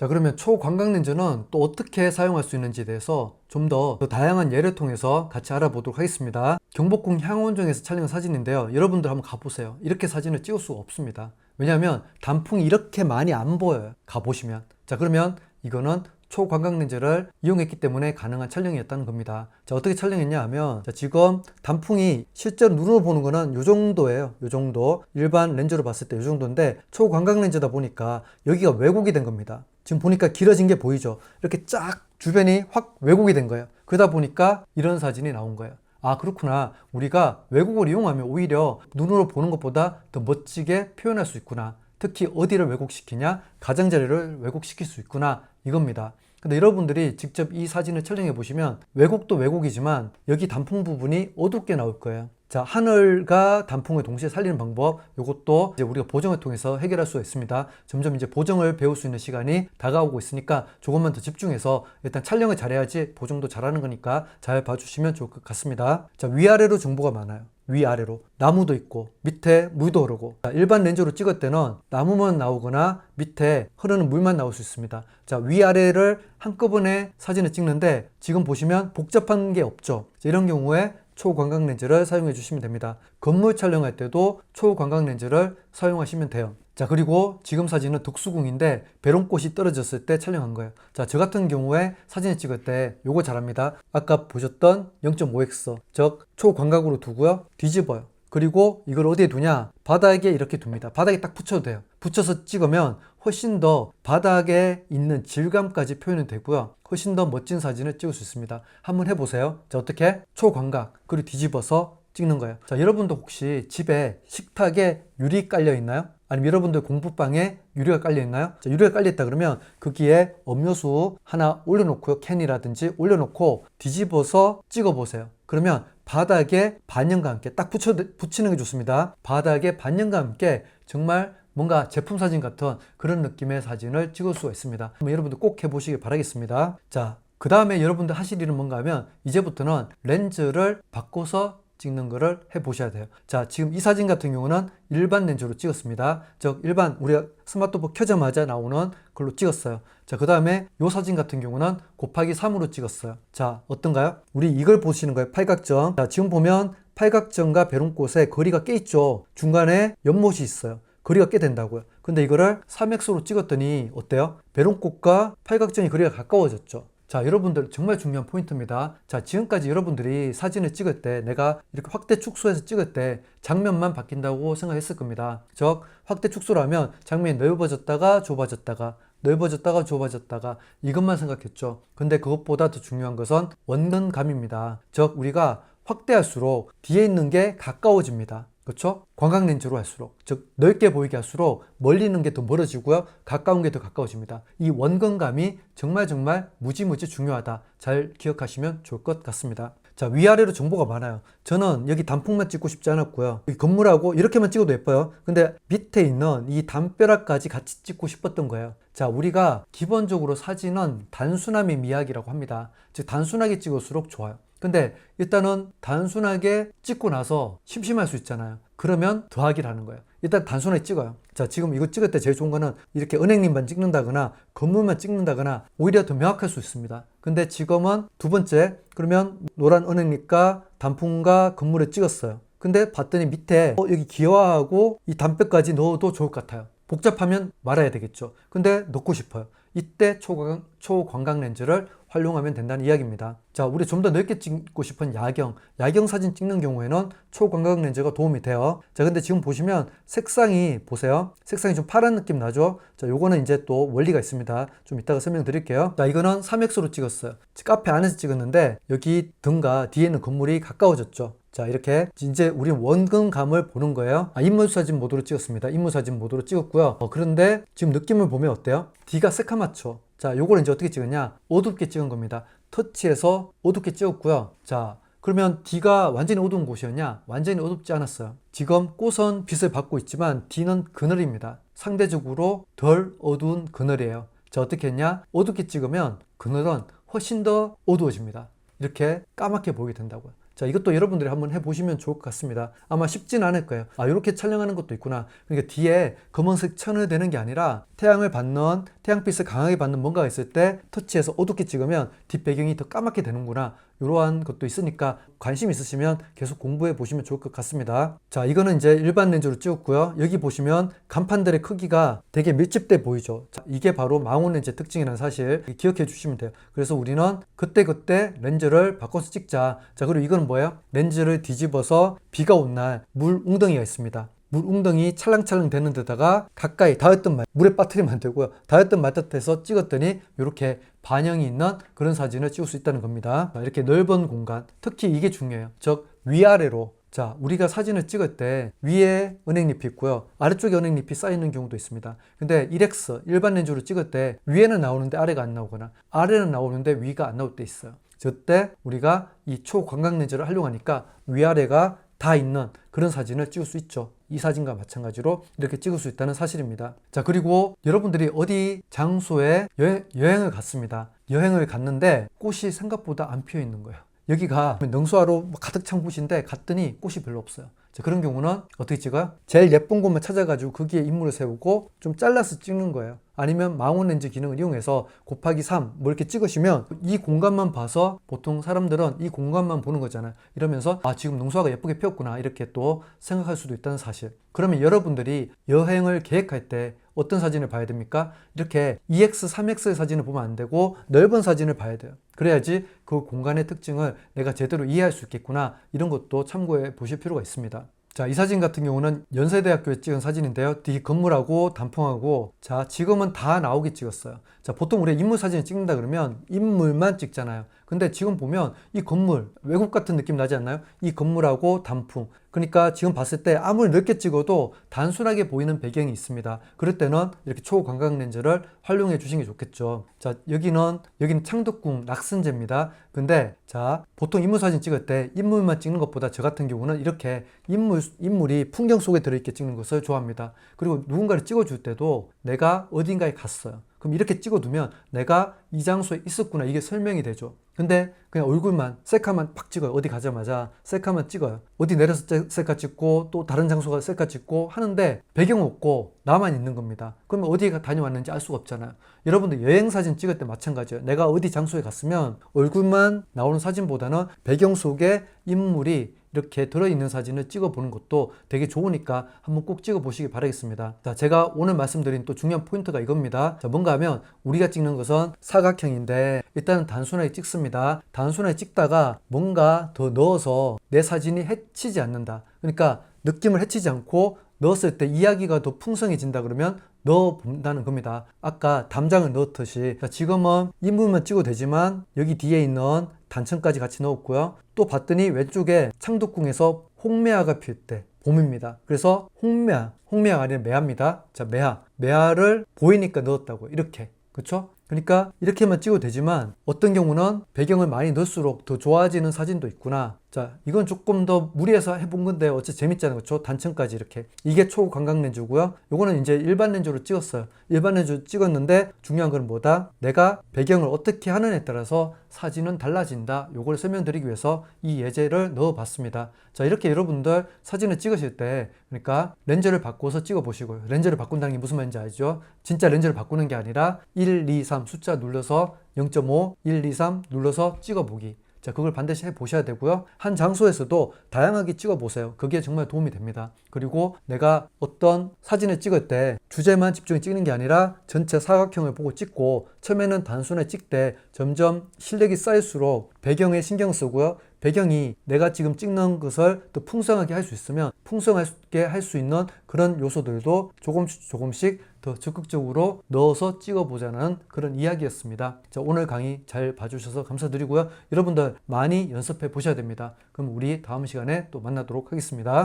자 그러면 초광각 렌즈는 또 어떻게 사용할 수 있는지에 대해서 좀더 다양한 예를 통해서 같이 알아보도록 하겠습니다. 경복궁 향원정에서 촬영한 사진인데요. 여러분들 한번 가보세요. 이렇게 사진을 찍을 수가 없습니다. 왜냐하면 단풍이 이렇게 많이 안 보여요. 가보시면. 자 그러면 이거는 초광각 렌즈를 이용했기 때문에 가능한 촬영이었다는 겁니다. 자, 어떻게 촬영했냐 하면, 자, 지금 단풍이 실제로 눈으로 보는 거는 요 정도예요. 요 정도. 일반 렌즈로 봤을 때 요 정도인데, 초광각 렌즈다 보니까 여기가 왜곡이 된 겁니다. 지금 보니까 길어진 게 보이죠? 이렇게 쫙 주변이 확 왜곡이 된 거예요. 그러다 보니까 이런 사진이 나온 거예요. 아, 그렇구나. 우리가 왜곡을 이용하면 오히려 눈으로 보는 것보다 더 멋지게 표현할 수 있구나. 특히 어디를 왜곡시키냐? 가장자리를 왜곡시킬 수 있구나. 이겁니다. 근데 여러분들이 직접 이 사진을 촬영해 보시면 왜곡도 왜곡이지만 여기 단풍 부분이 어둡게 나올 거예요. 자, 하늘과 단풍을 동시에 살리는 방법, 이것도 이제 우리가 보정을 통해서 해결할 수 있습니다. 점점 이제 보정을 배울 수 있는 시간이 다가오고 있으니까 조금만 더 집중해서 일단 촬영을 잘해야지 보정도 잘하는 거니까 잘 봐주시면 좋을 것 같습니다. 자, 위아래로 정보가 많아요. 위아래로 나무도 있고 밑에 물도 흐르고. 자, 일반 렌즈로 찍을 때는 나무만 나오거나 밑에 흐르는 물만 나올 수 있습니다. 자 위아래를 한꺼번에 사진을 찍는데 지금 보시면 복잡한 게 없죠. 자, 이런 경우에 초광각 렌즈를 사용해 주시면 됩니다. 건물 촬영할 때도 초광각 렌즈를 사용하시면 돼요 자 그리고 지금 사진은 덕수궁인데 배롱꽃이 떨어졌을 때 촬영한 거예요. 자 저 같은 경우에 사진을 찍을 때 요거 잘합니다. 아까 보셨던 0.5x 즉 초광각으로 두고요. 뒤집어요. 그리고 이걸 어디에 두냐? 바닥에 이렇게 둡니다. 바닥에 딱 붙여도 돼요. 붙여서 찍으면 훨씬 더 바닥에 있는 질감까지 표현이 되고요. 훨씬 더 멋진 사진을 찍을 수 있습니다. 한번 해보세요. 자 어떻게? 초광각. 그리고 뒤집어서 찍는 거예요. 자 여러분도 혹시 집에 식탁에 유리 깔려 있나요? 아니면 여러분들 공부방에 유리가 깔려 있나요? 자, 유리가 깔려 있다 그러면 거기에 음료수 하나 올려놓고요. 캔이라든지 올려놓고 뒤집어서 찍어 보세요. 그러면 바닥에 반영과 함께 딱 붙여, 붙이는 게 좋습니다. 바닥에 반영과 함께 정말 뭔가 제품 사진 같은 그런 느낌의 사진을 찍을 수가 있습니다. 여러분들 꼭 해보시길 바라겠습니다. 자, 그 다음에 여러분들 하실 일은 뭔가 하면 이제부터는 렌즈를 바꿔서 찍는 거를 해 보셔야 돼요. 자, 지금 이 사진 같은 경우는 일반 렌즈로 찍었습니다. 즉, 일반 우리가 스마트폰 켜자마자 나오는 걸로 찍었어요. 자, 그 다음에 이 사진 같은 경우는 곱하기 3으로 찍었어요. 자, 어떤가요? 우리 이걸 보시는 거예요. 팔각정. 자, 지금 보면 팔각정과 배롱꽃의 거리가 꽤 있죠. 중간에 연못이 있어요. 거리가 꽤 된다고요. 근데 이거를 3x로 찍었더니 어때요? 배롱꽃과 팔각정의 거리가 가까워졌죠. 자, 여러분들 정말 중요한 포인트입니다. 자, 지금까지 여러분들이 사진을 찍을 때 내가 이렇게 확대 축소해서 찍을 때 장면만 바뀐다고 생각했을 겁니다. 즉, 확대 축소라면 장면이 넓어졌다가 좁아졌다가 넓어졌다가 좁아졌다가 이것만 생각했죠. 근데 그것보다 더 중요한 것은 원근감입니다. 즉, 우리가 확대할수록 뒤에 있는 게 가까워집니다. 그렇죠? 광각 렌즈로 할수록. 즉 넓게 보이게 할수록 멀리 있는 게 더 멀어지고요. 가까운 게 더 가까워집니다. 이 원근감이 정말 정말 무지무지 중요하다. 잘 기억하시면 좋을 것 같습니다. 자 위아래로 정보가 많아요. 저는 여기 단풍만 찍고 싶지 않았고요. 이 건물하고 이렇게만 찍어도 예뻐요. 근데 밑에 있는 이 담벼락까지 같이 찍고 싶었던 거예요. 자 우리가 기본적으로 사진은 단순함의 미학이라고 합니다. 즉 단순하게 찍을수록 좋아요 근데 일단은 단순하게 찍고 나서 심심할 수 있잖아요. 그러면 더하기를 하는 거예요. 일단 단순하게 찍어요. 자, 지금 이거 찍을 때 제일 좋은 거는 이렇게 은행님만 찍는다거나 건물만 찍는다거나 오히려 더 명확할 수 있습니다. 근데 지금은 두 번째, 그러면 노란 은행잎과 단풍과 건물을 찍었어요. 근데 봤더니 밑에 어, 여기 기와하고 이 담벼까지 넣어도 좋을 것 같아요. 복잡하면 말아야 되겠죠. 근데 넣고 싶어요. 이때 초광, 초광각 렌즈를 활용하면 된다는 이야기입니다. 자, 우리 좀 더 넓게 찍고 싶은 야경, 야경 사진 찍는 경우에는 초광각 렌즈가 도움이 돼요. 자, 근데 지금 보시면 색상이 보세요. 색상이 좀 파란 느낌 나죠? 자, 요거는 이제 또 원리가 있습니다. 좀 이따가 설명드릴게요. 자, 이거는 3x로 찍었어요. 카페 안에서 찍었는데 여기 등과 뒤에 있는 건물이 가까워졌죠. 자 이렇게 이제 우리 원근감을 보는 거예요. 아, 인물사진 모드로 찍었습니다. 인물사진 모드로 찍었고요. 어, 그런데 지금 느낌을 보면 어때요? D가 새카맣죠 자 요걸 이제 어떻게 찍었냐? 어둡게 찍은 겁니다. 터치해서 어둡게 찍었고요. 자 그러면 D가 완전히 어두운 곳이었냐? 완전히 어둡지 않았어요. 지금 꽃은 빛을 받고 있지만 D는 그늘입니다. 상대적으로 덜 어두운 그늘이에요. 자 어떻게 했냐? 어둡게 찍으면 그늘은 훨씬 더 어두워집니다. 이렇게 까맣게 보이게 된다고요 자, 이것도 여러분들이 한번 해보시면 좋을 것 같습니다. 아마 쉽진 않을 거예요. 아, 이렇게 촬영하는 것도 있구나. 그러니까 뒤에 검은색 천을 대는 게 아니라 태양을 받는, 태양빛을 강하게 받는 뭔가가 있을 때 터치해서 어둡게 찍으면 뒷배경이 더 까맣게 되는구나. 이러한 것도 있으니까 관심 있으시면 계속 공부해 보시면 좋을 것 같습니다. 자, 이거는 이제 일반 렌즈로 찍었고요. 여기 보시면 간판들의 크기가 되게 밀집돼 보이죠. 자, 이게 바로 망원 렌즈의 특징이라는 사실 기억해 주시면 돼요. 그래서 우리는 그때그때 렌즈를 바꿔서 찍자. 자, 그리고 이건 뭐예요? 렌즈를 뒤집어서 비가 온 날 물 웅덩이가 있습니다. 물 웅덩이 찰랑찰랑 되는 데다가 가까이 닿았던 말 물에 빠뜨리면 안 되고요. 닿았던 말뜻해서 찍었더니 이렇게 반영이 있는 그런 사진을 찍을 수 있다는 겁니다. 자, 이렇게 넓은 공간, 특히 이게 중요해요. 즉 위아래로 자, 우리가 사진을 찍을 때 위에 은행잎이 있고요. 아래쪽에 은행잎이 쌓이는 경우도 있습니다. 근데 1X 일반 렌즈로 찍을 때 위에는 나오는데 아래가 안 나오거나 아래는 나오는데 위가 안 나올 때 있어요. 저때 우리가 이 초광각 렌즈를 활용하니까 위아래가 다 있는 그런 사진을 찍을 수 있죠. 이 사진과 마찬가지로 이렇게 찍을 수 있다는 사실입니다. 자, 그리고 여러분들이 어디 장소에 여행, 여행을 갔습니다. 여행을 갔는데 꽃이 생각보다 안 피어 있는 거예요. 여기가 능수화로 가득 찬 곳인데 갔더니 꽃이 별로 없어요. 자, 그런 경우는 어떻게 찍어요? 제일 예쁜 곳만 찾아가지고 거기에 인물을 세우고 좀 잘라서 찍는 거예요. 아니면 망원 렌즈 기능을 이용해서 곱하기 3 뭐 이렇게 찍으시면 이 공간만 봐서 보통 사람들은 이 공간만 보는 거잖아요. 이러면서 아 지금 농수화가 예쁘게 피었구나 이렇게 또 생각할 수도 있다는 사실. 그러면 여러분들이 여행을 계획할 때 어떤 사진을 봐야 됩니까? 이렇게 2x, 3x의 사진을 보면 안 되고 넓은 사진을 봐야 돼요. 그래야지 그 공간의 특징을 내가 제대로 이해할 수 있겠구나 이런 것도 참고해 보실 필요가 있습니다. 자, 이 사진 같은 경우는 연세대학교에 찍은 사진인데요. 뒤 건물하고 단풍하고 자, 지금은 다 나오게 찍었어요. 자, 보통 우리가 인물 사진을 찍는다 그러면 인물만 찍잖아요. 근데 지금 보면 이 건물 외국 같은 느낌 나지 않나요? 이 건물하고 단풍. 그러니까 지금 봤을 때 아무리 넓게 찍어도 단순하게 보이는 배경이 있습니다. 그럴 때는 이렇게 초광각 렌즈를 활용해 주시는 게 좋겠죠. 자, 여기는 여기는 창덕궁 낙선제입니다. 근데 자, 보통 인물 사진 찍을 때 인물만 찍는 것보다 저 같은 경우는 이렇게 인물 인물이 풍경 속에 들어 있게 찍는 것을 좋아합니다. 그리고 누군가를 찍어 줄 때도 내가 어딘가에 갔어요. 그럼 이렇게 찍어두면 내가 이 장소에 있었구나 이게 설명이 되죠. 근데 그냥 얼굴만 셀카만 팍 찍어요. 어디 가자마자 셀카만 찍어요. 어디 내려서 셀카 찍고 또 다른 장소가 셀카 찍고 하는데 배경 없고 나만 있는 겁니다. 그러면 어디 다녀왔는지 알 수가 없잖아요. 여러분들 여행 사진 찍을 때 마찬가지예요. 내가 어디 장소에 갔으면 얼굴만 나오는 사진보다는 배경 속에 인물이 이렇게 들어있는 사진을 찍어보는 것도 되게 좋으니까 한번 꼭 찍어보시기 바라겠습니다. 자, 제가 오늘 말씀드린 또 중요한 포인트가 이겁니다. 자, 뭔가 하면 우리가 찍는 것은 사각형인데 일단은 단순하게 찍습니다. 단순하게 찍다가 뭔가 더 넣어서 내 사진이 해치지 않는다. 그러니까 느낌을 해치지 않고 넣었을 때 이야기가 더 풍성해진다 그러면 넣어 본다는 겁니다. 아까 담장을 넣었듯이 지금은 인물만 찍어도 되지만 여기 뒤에 있는 단층까지 같이 넣었고요. 또 봤더니 왼쪽에 창덕궁에서 홍매화가 필 때 봄입니다. 그래서 홍매화, 홍매화가 아니라 매화입니다. 자, 매화. 매화를 보이니까 넣었다고 이렇게. 그렇죠? 그러니까 이렇게만 찍어도 되지만 어떤 경우는 배경을 많이 넣을수록 더 좋아지는 사진도 있구나. 자, 이건 조금 더 무리해서 해본 건데 어째 재밌잖아요. 그렇죠? 단층까지 이렇게. 이게 초광각 렌즈고요. 요거는 이제 일반 렌즈로 찍었어요. 일반 렌즈 찍었는데 중요한 건 뭐다? 내가 배경을 어떻게 하느냐에 따라서 사진은 달라진다. 요걸 설명드리기 위해서 이 예제를 넣어 봤습니다. 자, 이렇게 여러분들 사진을 찍으실 때 그러니까 렌즈를 바꿔서 찍어 보시고요. 렌즈를 바꾼다는 게 무슨 말인지 알죠? 진짜 렌즈를 바꾸는 게 아니라 1, 2, 3 숫자 눌러서 0.5, 1, 2, 3 눌러서 찍어 보기. 자, 그걸 반드시 해 보셔야 되고요. 한 장소에서도 다양하게 찍어 보세요. 그게 정말 도움이 됩니다. 그리고 내가 어떤 사진을 찍을 때 주제만 집중해 찍는 게 아니라 전체 사각형을 보고 찍고 처음에는 단순하게 찍되 점점 실력이 쌓일수록 배경에 신경 쓰고요. 배경이 내가 지금 찍는 것을 더 풍성하게 할 수 있으면 풍성하게 할 수 있는 그런 요소들도 조금씩 조금씩 더 적극적으로 넣어서 찍어보자는 그런 이야기였습니다. 자, 오늘 강의 잘 봐주셔서 감사드리고요. 여러분들 많이 연습해 보셔야 됩니다. 그럼 우리 다음 시간에 또 만나도록 하겠습니다.